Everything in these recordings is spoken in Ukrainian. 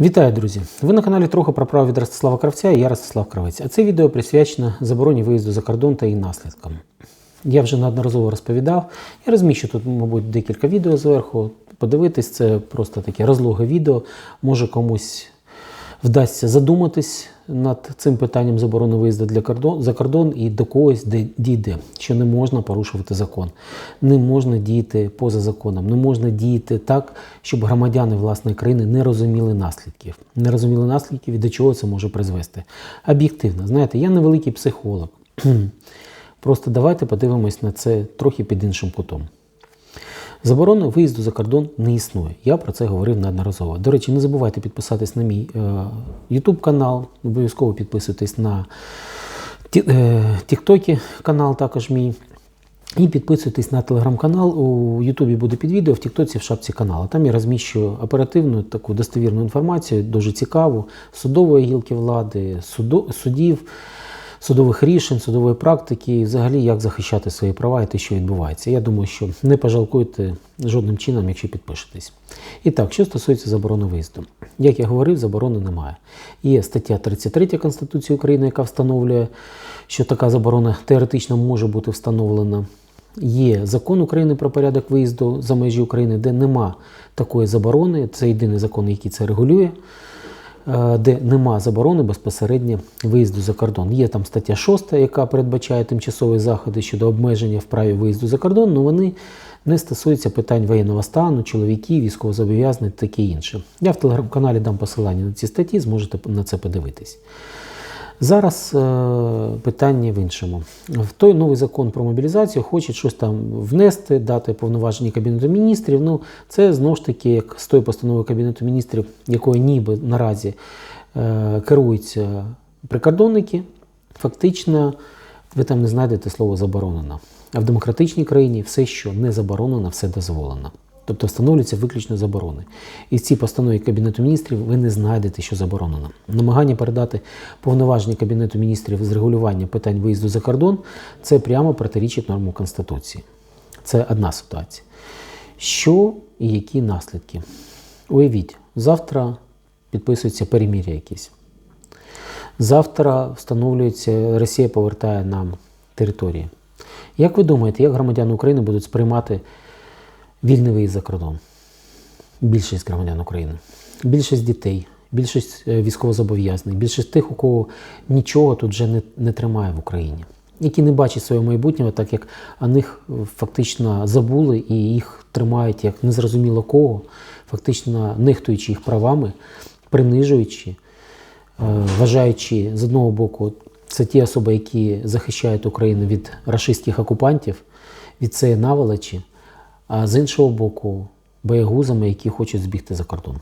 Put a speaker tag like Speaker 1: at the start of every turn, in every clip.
Speaker 1: Вітаю, друзі! Ви на каналі трохи про право від Ростислава Кравця і я Ростислав Кравець. А це відео присвячено забороні виїзду за кордон та її наслідкам. Я вже неодноразово розповідав. Я розміщу тут, мабуть, декілька відео зверху. Подивитись, це просто таке розлоге відео. Може комусь вдасться задуматись над цим питанням заборони виїзду для кордон, за кордон і до когось де- дійде, що не можна порушувати закон, не можна діяти поза законом, не можна діяти так, щоб громадяни власної країни не розуміли наслідків. Не розуміли наслідків і до чого це може призвести. Об'єктивно, знаєте, я невеликий психолог. Просто давайте подивимось на це трохи під іншим кутом. Заборони виїзду за кордон не існує. Я про це говорив неодноразово. До речі, не забувайте підписатись на мій е, YouTube канал, обов'язково підписуйтесь на Ті- е, канал також мій. І підписуйтесь на телеграм-канал. У Ютубі буде під відео, в Тіктоці в шапці каналу. Там я розміщую оперативну таку достовірну інформацію, дуже цікаву, судової гілки влади, судо- судів, судових рішень, судової практики, і взагалі як захищати свої права і те, що відбувається. Я думаю, що не пожалкуєте жодним чином, якщо підпишетесь. І так, що стосується заборони виїзду. Як я говорив, заборони немає. Є стаття 33 Конституції України, яка встановлює, що така заборона теоретично може бути встановлена. Є закон України про порядок виїзду за межі України, де нема такої заборони. Це єдиний закон, який це регулює, де нема заборони безпосередньо виїзду за кордон. Є там стаття 6, яка передбачає тимчасові заходи щодо обмеження в праві виїзду за кордон, але вони не стосуються питань воєнного стану, чоловіків, військовозобов'язаних та таке інше. Я в телеграм-каналі дам посилання на ці статті, зможете на це подивитись. Зараз е, питання в іншому. В той новий закон про мобілізацію хочуть щось там внести, дати повноваження Кабінету міністрів. Ну, це знову ж таки, як з тої постанови Кабінету міністрів, якою ніби наразі е, керуються прикордонники, фактично ви там не знайдете слово заборонено. А в демократичній країні все, що не заборонено, все дозволено. Тобто встановлюються виключно заборони. І в цій постанові Кабінету міністрів ви не знайдете, що заборонено. Намагання передати повноваження Кабінету міністрів з регулювання питань виїзду за кордон це прямо протирічить норму Конституції. Це одна ситуація. Що і які наслідки? Уявіть, завтра підписується перемір'я якесь. Завтра встановлюється, Росія повертає нам території. Як ви думаєте, як громадяни України будуть сприймати вільний виїзд за кордон? Більшість громадян України, більшість дітей, більшість е, військовозобов'язаних, більшість тих, у кого нічого тут вже не, не тримає в Україні, які не бачать свого майбутнього, так як о них е, фактично забули і їх тримають як незрозуміло кого, фактично нехтуючи їх правами, принижуючи, е, вважаючи з одного боку, це ті особи, які захищають Україну від рашистських окупантів, від цієї наволочі, а з іншого боку, боягузами, які хочуть збігти за кордон.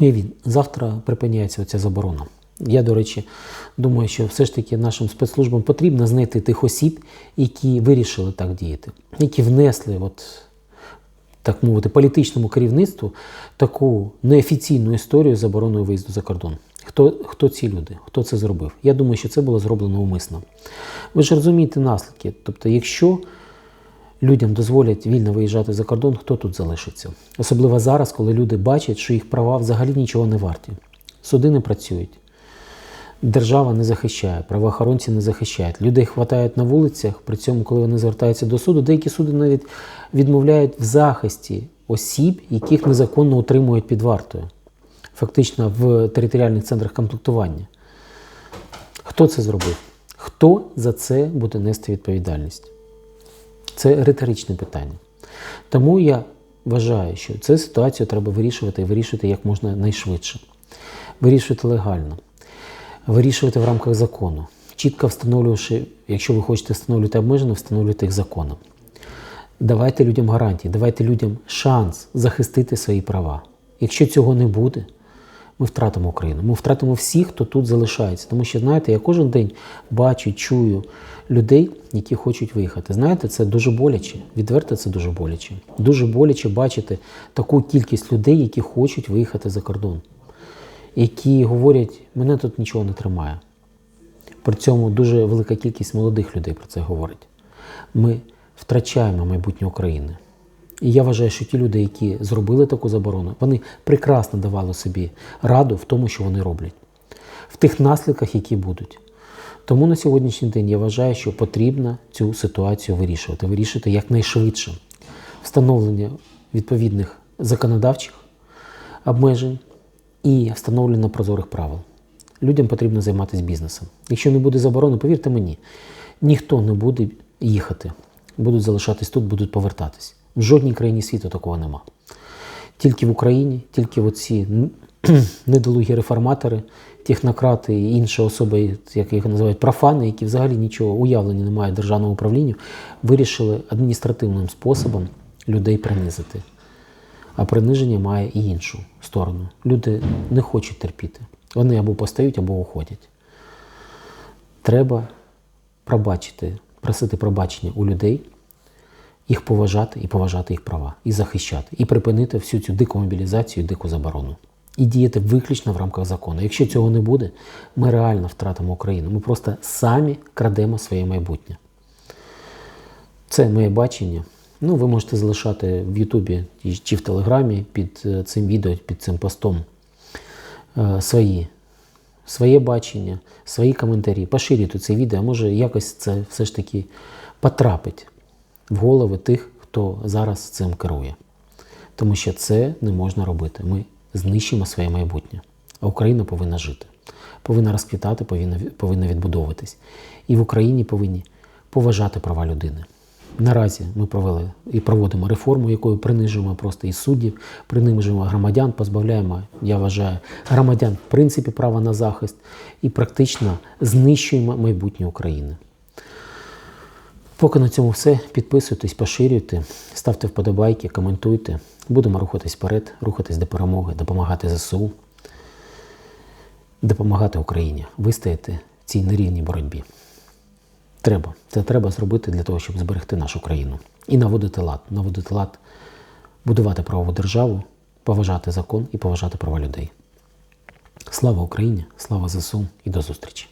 Speaker 1: Уявіть, завтра припиняється ця заборона. Я, до речі, думаю, що все ж таки нашим спецслужбам потрібно знайти тих осіб, які вирішили так діяти, які внесли, от, так мовити, політичному керівництву таку неофіційну історію забороною виїзду за кордон. Хто, хто ці люди? Хто це зробив? Я думаю, що це було зроблено умисно. Ви ж розумієте наслідки. Тобто, якщо людям дозволять вільно виїжджати за кордон, хто тут залишиться? Особливо зараз, коли люди бачать, що їх права взагалі нічого не варті. Суди не працюють. Держава не захищає, правоохоронці не захищають. Людей хватають на вулицях, при цьому, коли вони звертаються до суду, деякі суди навіть відмовляють в захисті осіб, яких незаконно утримують під вартою, фактично в територіальних центрах комплектування. Хто це зробив? Хто за це буде нести відповідальність? Це риторичне питання. Тому я вважаю, що цю ситуацію треба вирішувати і вирішувати як можна найшвидше. Вирішувати легально, вирішувати в рамках закону, чітко встановлювавши, якщо ви хочете встановлювати обмежено, встановлюйте їх законом. Давайте людям гарантії, давайте людям шанс захистити свої права. Якщо цього не буде, ми втратимо Україну. Ми втратимо всіх, хто тут залишається. Тому що, знаєте, я кожен день бачу, чую людей, які хочуть виїхати. Знаєте, це дуже боляче. Відверто це дуже боляче. Дуже боляче бачити таку кількість людей, які хочуть виїхати за кордон, які говорять, мене тут нічого не тримає. При цьому дуже велика кількість молодих людей про це говорить. Ми втрачаємо майбутнє України. І я вважаю, що ті люди, які зробили таку заборону, вони прекрасно давали собі раду в тому, що вони роблять, в тих наслідках, які будуть. Тому на сьогоднішній день я вважаю, що потрібно цю ситуацію вирішувати, вирішити якнайшвидше встановлення відповідних законодавчих обмежень і встановлення прозорих правил. Людям потрібно займатися бізнесом. Якщо не буде заборони, повірте мені, ніхто не буде їхати. Будуть залишатись тут, будуть повертатись. В жодній країні світу такого нема. Тільки в Україні, тільки оці недолугі реформатори, технократи і інші особи, як їх називають профани, які взагалі нічого уявлення не мають державного управління, вирішили адміністративним способом людей принизити. А приниження має і іншу сторону. Люди не хочуть терпіти. Вони або постають, або уходять. Треба пробачити, просити пробачення у людей, їх поважати і поважати їх права, і захищати, і припинити всю цю дику мобілізацію, дику заборону. І діяти виключно в рамках закону. Якщо цього не буде, ми реально втратимо Україну. Ми просто самі крадемо своє майбутнє. Це моє бачення. Ну, ви можете залишати в Ютубі чи в Телеграмі під е, цим відео, під цим постом е, свої, своє бачення, свої коментарі. Поширюйте це відео, може якось це все ж таки потрапить в голови тих, хто зараз цим керує. Тому що це не можна робити. Ми знищимо своє майбутнє. А Україна повинна жити, повинна розквітати, повинна, повинна відбудовуватись. І в Україні повинні поважати права людини. Наразі ми провели і проводимо реформу, якою принижуємо просто і суддів, принижуємо громадян, позбавляємо, я вважаю, громадян в принципі права на захист і практично знищуємо майбутнє України. Поки на цьому все. Підписуйтесь, поширюйте, ставте вподобайки, коментуйте. Будемо рухатись вперед, рухатись до перемоги, допомагати ЗСУ, допомагати Україні вистояти в цій нерівній боротьбі. Треба. Це треба зробити для того, щоб зберегти нашу країну. І наводити лад, наводити лад, будувати правову державу, поважати закон і поважати права людей. Слава Україні, слава ЗСУ і до зустрічі!